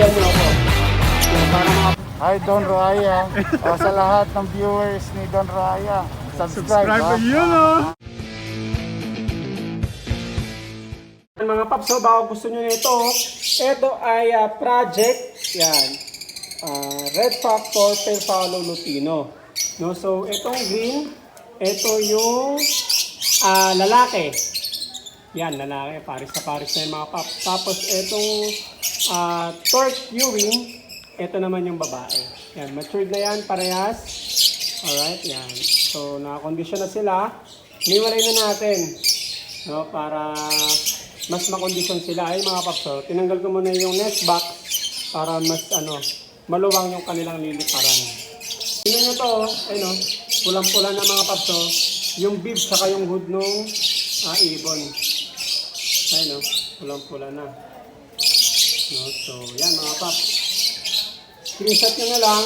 Sabihan niyo ako. Para mga Hi Don Raya. o, sa lahat ng viewers ni Don Raya, subscribe. Subscribe to yun, oh. mga paps, so baka gusto nyo nito, ito ay ah, project, yan, ah, Red Factor Perfalo Lutino. No, so itong green, ito yung ah, lalaki. Yan, lalaki, paris na paris na yung mga paps. Tapos itong ah, torque urine, ito naman yung babae. Yan, matured na yan, parehas. Alright, yan. So, nakakondisyon na sila. Niwalay na natin. No, para mas makondisyon sila. Ay mga paps, oh, tinanggal ko muna yung nest box para mas ano, maluwang yung kanilang liliparan. Tingnan nyo to, oh. ayun oh, pulang-pula na mga paps, oh. yung bib saka yung hood nung ah, ibon. Ayun oh, pulang-pula na. No, so, yan mga paps. Screenshot nyo na lang.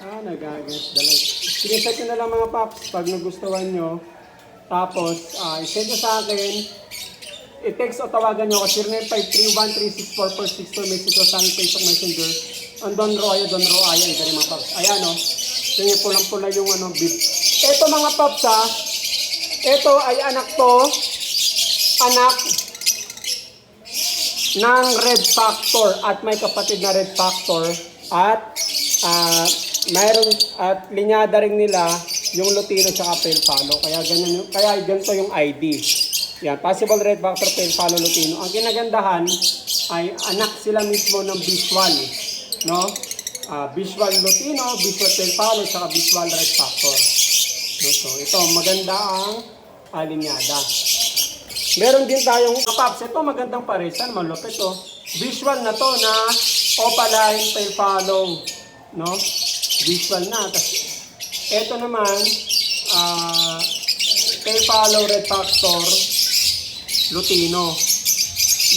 Ah, nagagas the light. Screenshot nyo na lang mga paps pag nagustuhan nyo. Tapos, ah, i-send nyo sa akin. I-text o tawagan nyo ako 0953-136-4462 message o sa aking Facebook Messenger. Ang Don Roya, Don Roya, ito rin mga paps. Ayan o. Oh. Tingnan pulang-pula yung ano, bib. Ito mga paps ha. Ito ay anak to. Anak ng Red Factor at may kapatid na Red Factor at ah mayroon at linyada rin nila yung Lutino at Pale Palo. Kaya ganyan yung, kaya ganito yung ID. Yan, possible Red Factor Pale Palo Lutino. Ang kinagandahan ay anak sila mismo ng visual, no? Ah, visual Lutino, visual Pale Palo, at visual Red Factor. No, so ito maganda ang ah, linyada. Meron din tayong paps. Ito magandang parisan, malupit to. Visual na to na opaline tail follow. No? Visual na. Tas, ito naman, ah tail follow red Lutino.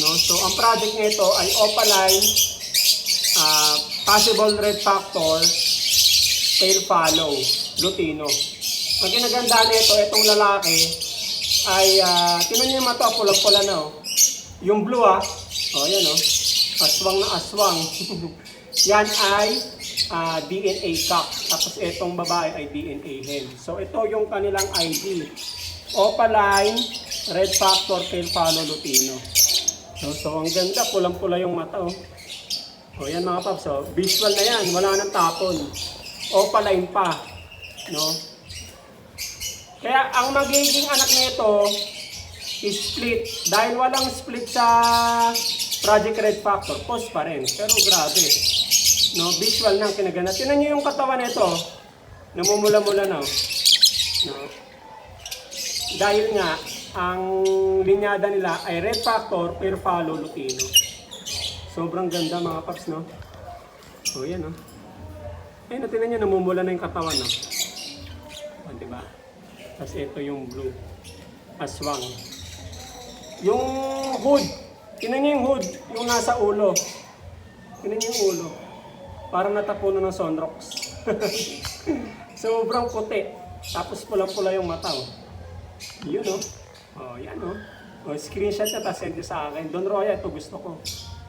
No? So, ang project nito ay opaline ah possible red factor tail follow Lutino. Ang kinagandaan nito, itong lalaki, ay uh, tinan niyo yung mata, pulang-pula na oh. Yung blue ah, oh yan oh, aswang na aswang. yan ay ah, DNA cock. Tapos itong babae ay DNA hen. So ito yung kanilang ID. Opaline, Red Factor, Pale Palo, Lutino. So, so ang ganda, pulang-pula yung mata oh. O yan mga paps, oh. visual na yan, wala nang tapon. Opaline pa, no? Kaya ang magiging anak nito is split. Dahil walang split sa Project Red Factor, post pa rin. Pero grabe. No, visual na ang kinagana. Tinan niyo yung katawan nito. Namumula-mula na. No. Dahil nga, ang linyada nila ay Red Factor, pero follow Lutino. Sobrang ganda mga paps, no? O, yan, no? Ayun, tinan niyo, namumula na yung katawan, no? O, diba? Tapos ito yung blue. Aswang. Yung hood. Tinan hood. Yung nasa ulo. Tinan ulo. Parang natapunan ng sunrocks. Sobrang puti. Tapos pulang-pula yung mata. Oh. Yun oh. Oh, yan oh. Oh, screenshot na tapos send sa akin. Don Roya, ito gusto ko.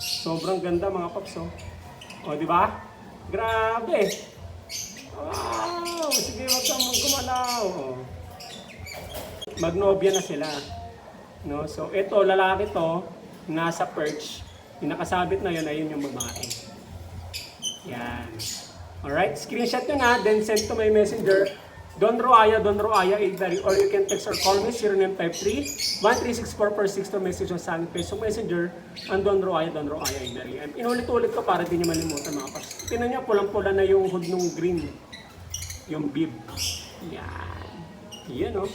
Sobrang ganda mga paps oh. Oh, di ba? Grabe. Wow! Sige, wag kang gumalaw. Oh magnobya na sila. No? So, ito, lalaki to, nasa perch. Yung nakasabit na yun, ayun yung babae. Yan. Alright, screenshot nyo na, then send to my messenger. Don Roaya, Don Roaya 8 or you can text or call me 0953 1364462 message sa aking Facebook Messenger ang Don Roaya, Don Roaya 8 Inulit-ulit ko para di nyo malimutan mga pas. Tinan nyo, pulang-pula na yung hood ng green. Yung bib. Yan. Yan oh.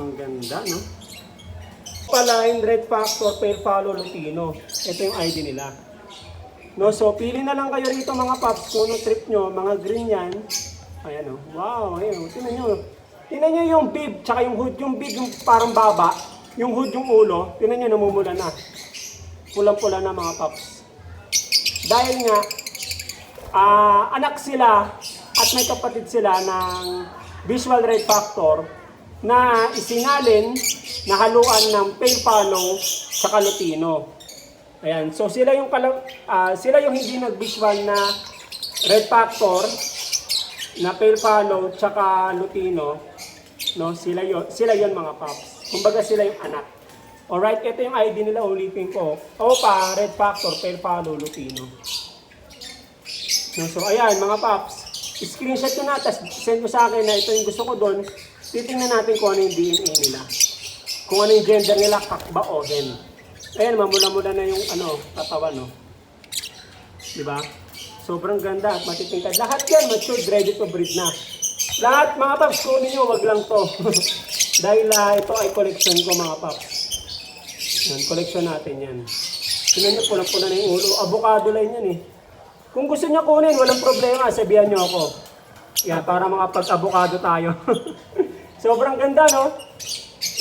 Ang ganda, no? Palain Red Factor Pale Follow Lutino. Ito yung ID nila. No, so pili na lang kayo rito mga paps kung anong trip nyo, mga green yan. Ayan o. Wow, ayan o. Tingnan nyo. Tingnan nyo yung bib, tsaka yung hood. Yung bib yung parang baba. Yung hood yung ulo. Tingnan nyo, namumula na. Pulang-pula na mga paps. Dahil nga, ah, anak sila at may kapatid sila ng visual red factor na isinalin na haluan ng pale palo sa kalutino. Ayan, so sila yung ah, sila yung hindi nag-visual na red factor na follow tsaka lutino no? Sila yon sila yon mga paps. Kumbaga sila yung anak. Alright ito yung ID nila. Ulitin ko OPA red factor follow lutino. No, so ayan mga paps. Screenshot ko na tapos send mo sa akin na ito yung gusto ko doon titingnan natin kung ano yung DNA nila kung ano yung gender nila kak ba o hen ayan mamula-mula na yung ano katawan no Di ba? Sobrang ganda at matitingkad. Lahat yan matured, ready to breed na. Lahat mga paps, kunin nyo, wag lang to. Dahil ah, ito ay collection ko mga paps. Yan, collection natin yan. Tingnan nyo, pulang-pula na yung ulo. Avocado line yan eh. Kung gusto nyo kunin, walang problema, sabihan nyo ako. Yan, para makapag-avocado tayo. Sobrang ganda, no?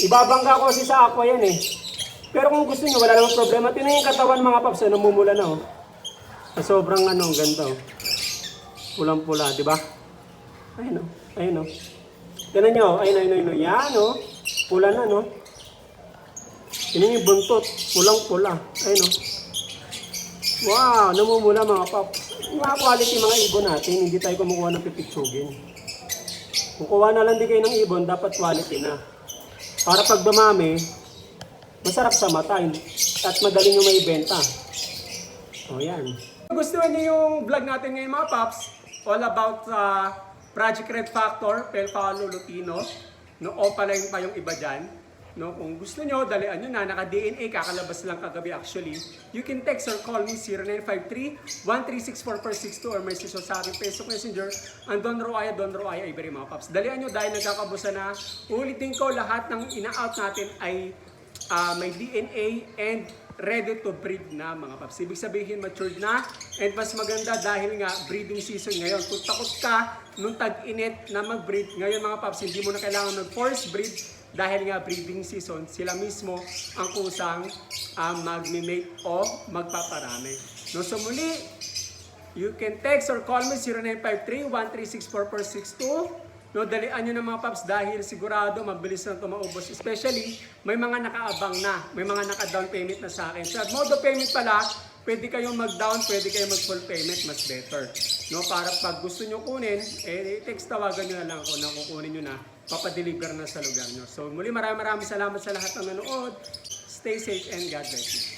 Ibabangga ko kasi sa aqua yan eh. Pero kung gusto nyo, wala namang problema. Tingnan yung katawan mga paps, eh, namumula na oh. Sobrang ano, ganito. Pulang-pula, di ba? Ayun o, ayun o. Tignan nyo, ayun, ayun, ayun, ayun. Yan o. Pula na, no? Tignan yung buntot, pulang-pula. Ayun o. Wow, namumula mga. Yung Mga quality mga ibon natin, hindi tayo kumukuha ng pipitsugin. Kung na lang din kayo ng ibon, dapat quality na. Para pag dumami, masarap sa mata at madaling yung may benta. O yan. Gusto niyo yung vlog natin ngayon mga paps, all about uh, Project Red Factor, Pelfalo Lutino, no, opaline pa yung iba dyan. No, kung gusto nyo, dalian nyo na, naka-DNA, kakalabas lang kagabi actually. You can text or call me 0953-1364462 or message nyo sa aking Facebook Messenger, ang Don Roaya, Don Roaya, Ibery mga paps. Dalian nyo dahil nagkakabusa na, ulitin ko, lahat ng ina-out natin ay ah, may DNA and ready to breed na mga paps. Ibig sabihin matured na and mas maganda dahil nga breeding season ngayon. Kung takot ka nung tag-init na mag-breed, ngayon mga paps, hindi mo na kailangan mag-force breed dahil nga breeding season, sila mismo ang kusang ah, mag-mate o magpaparami. No, so muli, You can text or call me 0953-1364462. No, dalian nyo ng mga paps dahil sigurado mabilis na ito maubos. Especially, may mga nakaabang na, may mga naka-down payment na sa akin. Sa modo payment pala, pwede kayong mag-down, pwede kayong mag-full payment, mas better. No, para pag gusto nyo kunin, eh, text tawagan nyo na lang ako na kukunin nyo na, papadeliver na sa lugar nyo. So muli maraming maraming salamat sa lahat ng nanood. Stay safe and God bless you.